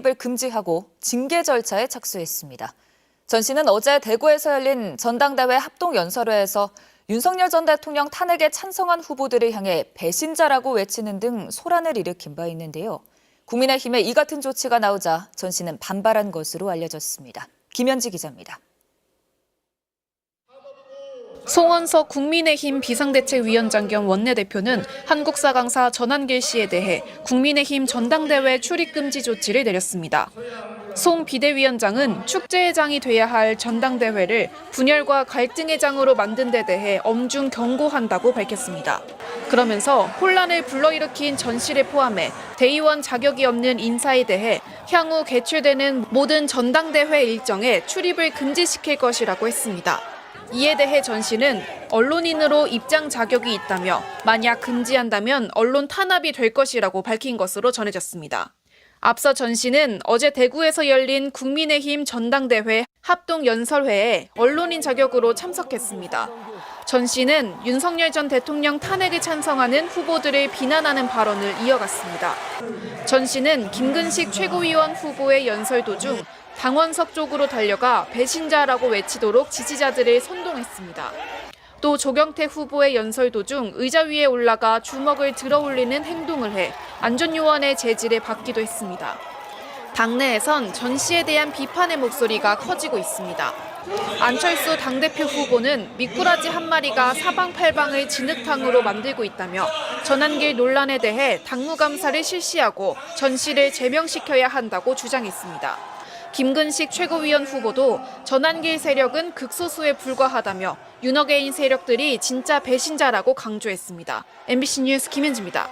출입을 금지하고 징계 절차에 착수했습니다. 전 씨는 어제 대구에서 열린 전당대회 합동연설회에서 윤석열 전 대통령 탄핵에 찬성한 후보들을 향해 배신자라고 외치는 등 소란을 일으킨 바 있는데요. 국민의힘의 이 같은 조치가 나오자 전 씨는 반발한 것으로 알려졌습니다. 김현지 기자입니다. 송원석 국민의힘 비상대책위원장 겸 원내대표는 한국사 강사 전한길 씨에 대해 국민의힘 전당대회 출입금지 조치를 내렸습니다. 송 비대위원장은 축제회장이 돼야 할 전당대회를 분열과 갈등의 장으로 만든 데 대해 엄중 경고한다고 밝혔습니다. 그러면서 혼란을 불러일으킨 전 씨를 포함해 대의원 자격이 없는 인사에 대해 향후 개최되는 모든 전당대회 일정에 출입을 금지시킬 것이라고 했습니다. 이에 대해 전 씨는 언론인으로 입장 자격이 있다며 만약 금지한다면 언론 탄압이 될 것이라고 밝힌 것으로 전해졌습니다. 앞서 전 씨는 어제 대구에서 열린 국민의힘 전당대회 합동연설회에 언론인 자격으로 참석했습니다. 전 씨는 윤석열 전 대통령 탄핵에 찬성하는 후보들을 비난하는 발언을 이어갔습니다. 전 씨는 김근식 최고위원 후보의 연설 도중 당원석 쪽으로 달려가 배신자라고 외치도록 지지자들을 선동했습니다. 또 조경태 후보의 연설 도중 의자 위에 올라가 주먹을 들어 올리는 행동을 해 안전요원의 제지를 받기도 했습니다. 당내에선 전 씨에 대한 비판의 목소리가 커지고 있습니다. 안철수 당대표 후보는 미꾸라지 한 마리가 사방팔방을 진흙탕으로 만들고 있다며 전환길 논란에 대해 당무감사를 실시하고 전 씨를 제명시켜야 한다고 주장했습니다. 김근식 최고위원 후보도 전환길 세력은 극소수에 불과하다며 윤어게인 세력들이 진짜 배신자라고 강조했습니다. MBC 뉴스 김현지입니다.